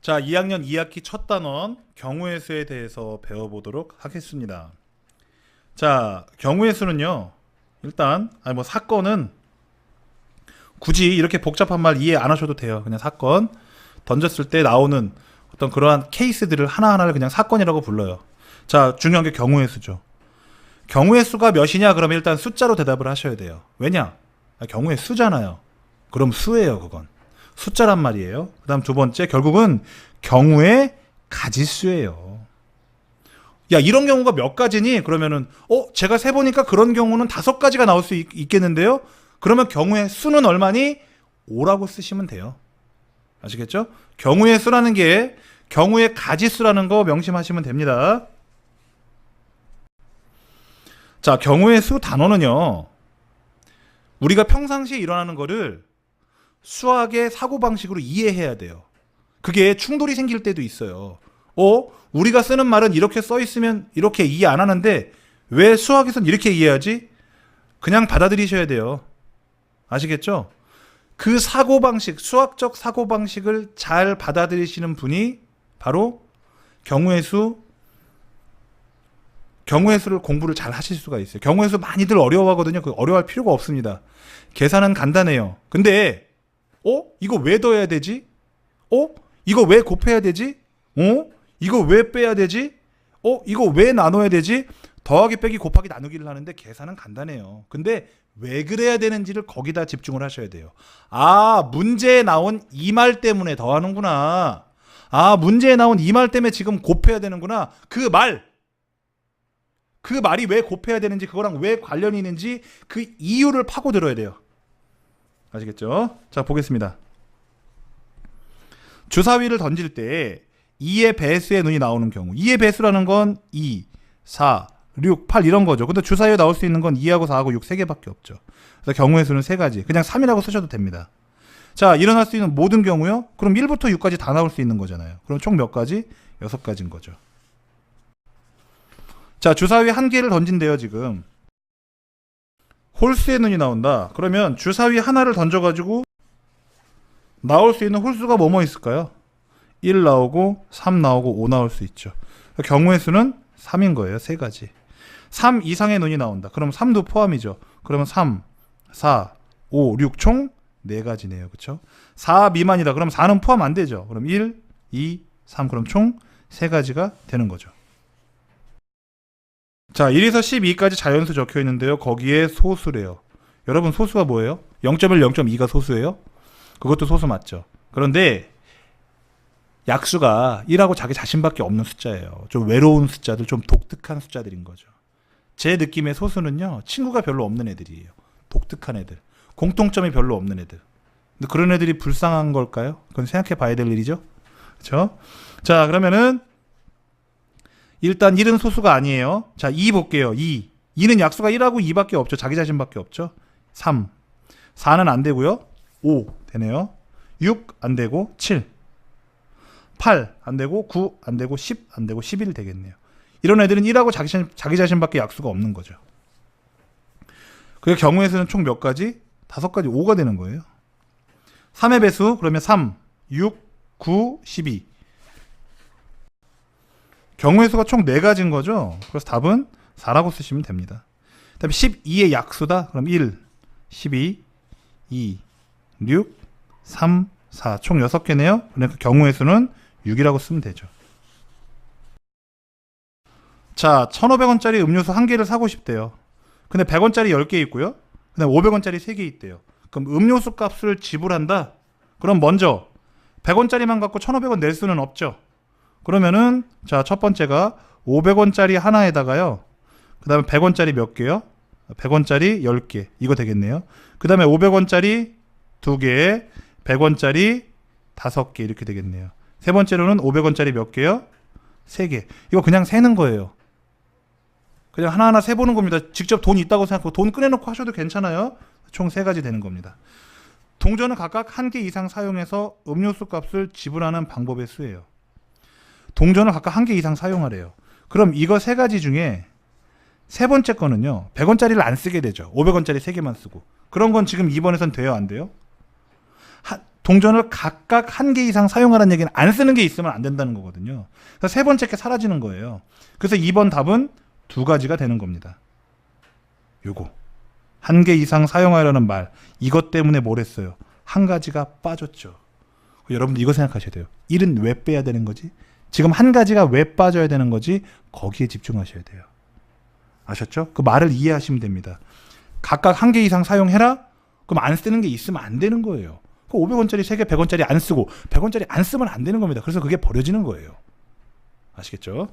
자, 2학년 2학기 첫 단원 경우의 수에 대해서 배워보도록 하겠습니다. 자, 경우의 수는요. 일단 아니 뭐 사건은 굳이 이렇게 복잡한 말 이해 안 하셔도 돼요. 그냥 사건 던졌을 때 나오는 어떤 그러한 케이스들을 하나하나를 그냥 사건이라고 불러요. 자, 중요한 게 경우의 수죠. 경우의 수가 몇이냐 그러면 일단 숫자로 대답을 하셔야 돼요. 왜냐? 아, 경우의 수잖아요. 그럼 수예요, 그건. 숫자란 말이에요. 그 다음 두 번째 결국은 경우의 가지수예요. 야 이런 경우가 몇 가지니? 그러면은 어 제가 세 보니까 그런 경우는 다섯 가지가 나올 수 있, 있겠는데요. 그러면 경우의 수는 얼마니? 5라고 쓰시면 돼요. 아시겠죠? 경우의 수라는 게 경우의 가지수라는 거 명심하시면 됩니다. 자, 경우의 수 단어는요. 우리가 평상시에 일어나는 거를 수학의 사고방식으로 이해해야 돼요. 그게 충돌이 생길 때도 있어요. 어? 우리가 쓰는 말은 이렇게 써 있으면 이렇게 이해 안 하는데 왜 수학에선 이렇게 이해하지? 그냥 받아들이셔야 돼요. 아시겠죠? 그 사고방식, 수학적 사고방식을 잘 받아들이시는 분이 바로 경우의 수, 경우의 수를 공부를 잘 하실 수가 있어요. 경우의 수 많이들 어려워하거든요. 그 어려워할 필요가 없습니다. 계산은 간단해요. 근데 어? 이거 왜 더해야 되지? 어? 이거 왜 곱해야 되지? 어? 이거 왜 빼야 되지? 어? 이거 왜 나눠야 되지? 더하기 빼기 곱하기 나누기를 하는데 계산은 간단해요. 근데 왜 그래야 되는지를 거기다 집중을 하셔야 돼요. 아, 문제에 나온 이 말 때문에 더하는구나. 아, 문제에 나온 이 말 때문에 지금 곱해야 되는구나. 그 말. 그 말이 왜 곱해야 되는지, 그거랑 왜 관련이 있는지 그 이유를 파고들어야 돼요. 아시겠죠? 자, 보겠습니다. 주사위를 던질 때 2의 배수의 눈이 나오는 경우 2의 배수라는 건 2, 4, 6, 8 이런 거죠. 근데 주사위에 나올 수 있는 건 2하고 4하고 6 3개밖에 없죠. 그래서 경우의 수는 세 가지. 그냥 3이라고 쓰셔도 됩니다. 자, 일어날 수 있는 모든 경우요? 그럼 1부터 6까지 다 나올 수 있는 거잖아요. 그럼 총 몇 가지? 6가지인 거죠. 자, 주사위 한 개를 던진대요, 지금. 홀수의 눈이 나온다. 그러면 주사위 하나를 던져가지고 나올 수 있는 홀수가 뭐뭐 있을까요? 1 나오고 3 나오고 5 나올 수 있죠. 경우의 수는 3인 거예요. 세 가지. 3 이상의 눈이 나온다. 그럼 3도 포함이죠. 그러면 3, 4, 5, 6 총 4가지네요. 그렇죠? 4 미만이다. 그럼 4는 포함 안 되죠. 그럼 1, 2, 3 그럼 총 3가지가 되는 거죠. 자, 1에서 12까지 자연수 적혀 있는데요. 거기에 소수래요. 여러분 소수가 뭐예요? 0.1, 0.2가 소수예요? 그것도 소수 맞죠. 그런데 약수가 1하고 자기 자신밖에 없는 숫자예요. 좀 외로운 숫자들, 좀 독특한 숫자들인 거죠. 제 느낌의 소수는요, 친구가 별로 없는 애들이에요. 독특한 애들. 공통점이 별로 없는 애들. 근데 그런 애들이 불쌍한 걸까요? 그건 생각해 봐야 될 일이죠. 그렇죠? 자, 그러면은 일단 1은 소수가 아니에요. 자, 2 볼게요. 2. 2는 약수가 1하고 2밖에 없죠. 자기 자신밖에 없죠. 3. 4는 안 되고요. 5 되네요. 6 안 되고 7. 8 안 되고 9 안 되고 10 안 되고 11 되겠네요. 이런 애들은 1하고 자기, 자신, 자기 자신밖에 약수가 없는 거죠. 그 경우의 수는 총 몇 가지? 다섯 가지 5가 되는 거예요. 3의 배수 그러면 3, 6, 9, 12. 경우의 수가 총 4가지인 거죠. 그래서 답은 4라고 쓰시면 됩니다. 그다음에 12의 약수다. 그럼 1, 12, 2, 6, 3, 4. 총 6개네요. 그러니까 경우의 수는 6이라고 쓰면 되죠. 자, 1,500원짜리 음료수 한 개를 사고 싶대요. 근데 100원짜리 10개 있고요. 그다음에 500원짜리 3개 있대요. 그럼 음료수 값을 지불한다. 그럼 먼저 100원짜리만 갖고 1,500원 낼 수는 없죠. 그러면은 자, 첫 번째가 500원짜리 하나에다가요. 그다음에 100원짜리 몇 개요? 100원짜리 10개. 이거 되겠네요. 그다음에 500원짜리 2개, 100원짜리 5개 이렇게 되겠네요. 세 번째로는 500원짜리 몇 개요? 3개. 이거 그냥 세는 거예요. 그냥 하나하나 세 보는 겁니다. 직접 돈 있다고 생각하고 돈 꺼내놓고 하셔도 괜찮아요. 총 세 가지 되는 겁니다. 동전은 각각 한 개 이상 사용해서 음료수 값을 지불하는 방법의 수예요. 동전을 각각 한 개 이상 사용하래요. 그럼 이거 세 가지 중에 세 번째 거는요. 100원짜리를 안 쓰게 되죠. 500원짜리 세 개만 쓰고. 그런 건 지금 2번에선 돼요, 안 돼요? 한, 동전을 각각 한 개 이상 사용하라는 얘기는 안 쓰는 게 있으면 안 된다는 거거든요. 그래서 세 번째 게 사라지는 거예요. 그래서 2번 답은 두 가지가 되는 겁니다. 요거. 한 개 이상 사용하려는 말. 이것 때문에 뭘 했어요? 한 가지가 빠졌죠. 여러분들 이거 생각하셔야 돼요. 일은 왜 빼야 되는 거지? 지금 한 가지가 왜 빠져야 되는 거지? 거기에 집중하셔야 돼요. 아셨죠? 그 말을 이해하시면 됩니다. 각각 한 개 이상 사용해라? 그럼 안 쓰는 게 있으면 안 되는 거예요. 그 500원짜리 3개, 100원짜리 안 쓰고 100원짜리 안 쓰면 안 되는 겁니다. 그래서 그게 버려지는 거예요. 아시겠죠?